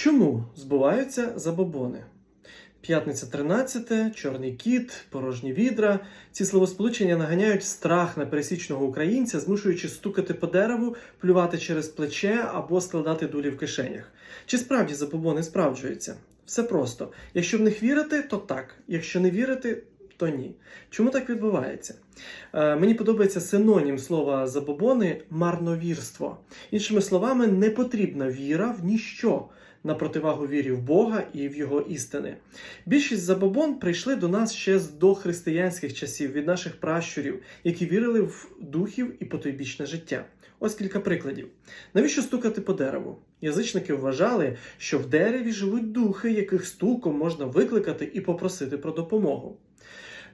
Чому збуваються забобони? П'ятниця 13, чорний кіт, порожні відра. Ці словосполучення наганяють страх на пересічного українця, змушуючи стукати по дереву, плювати через плече або складати дулі в кишенях. Чи справді забобони справджуються? Все просто. Якщо в них вірити, то так. Якщо не вірити, то ні. Чому так відбувається? Е, мені подобається синонім слова забобони марновірство. Іншими словами, не потрібна віра в ніщо на противагу вірі в Бога і в його істини. Більшість забобон прийшли до нас ще з дохристиянських часів від наших пращурів, які вірили в духів і потойбічне життя. Ось кілька прикладів. Навіщо стукати по дереву? Язичники вважали, що в дереві живуть духи, яких стуком можна викликати і попросити про допомогу.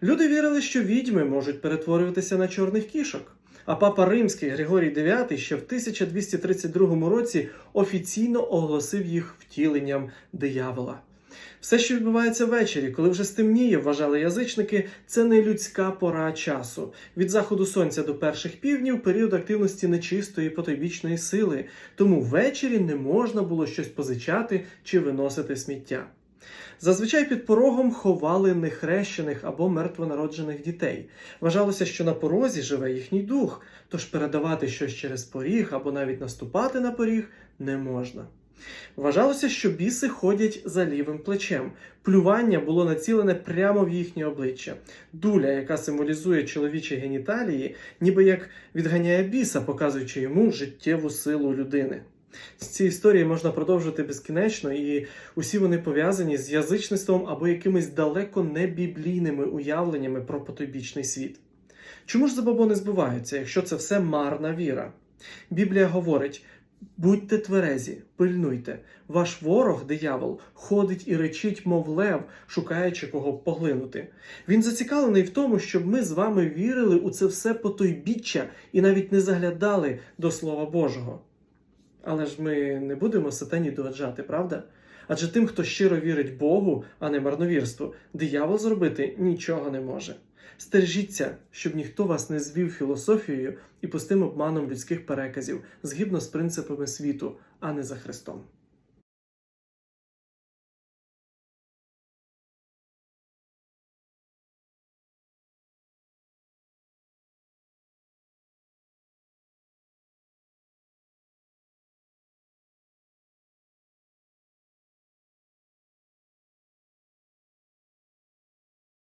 Люди вірили, що відьми можуть перетворюватися на чорних кішок. А папа Римський Григорій IX ще в 1232 році офіційно оголосив їх втіленням диявола. Все, що відбувається ввечері, коли вже стемніє, вважали язичники, це не людська пора часу. Від заходу сонця до перших півднів період активності нечистої потойбічної сили, тому ввечері не можна було щось позичати чи виносити сміття. Зазвичай під порогом ховали нехрещених або мертвонароджених дітей. Вважалося, що на порозі живе їхній дух, тож передавати щось через поріг або навіть наступати на поріг не можна. Вважалося, що біси ходять за лівим плечем. Плювання було націлене прямо в їхнє обличчя. Дуля, яка символізує чоловічі геніталії, ніби як відганяє біса, показуючи йому життєву силу людини. Ці історії можна продовжувати безкінечно, і усі вони пов'язані з язичництвом або якимись далеко не біблійними уявленнями про потойбічний світ. Чому ж забобони збуваються, якщо це все марна віра? Біблія говорить: будьте тверезі, пильнуйте, ваш ворог, диявол, ходить і речить, мов лев, шукаючи кого поглинути. Він зацікавлений в тому, щоб ми з вами вірили у це все потойбіччя і навіть не заглядали до Слова Божого. Але ж ми не будемо сатані догоджати, правда? Адже тим, хто щиро вірить Богу, а не марновірству, диявол зробити нічого не може. Стережіться, щоб ніхто вас не звів філософією і пустим обманом людських переказів, згідно з принципами світу, а не за Христом.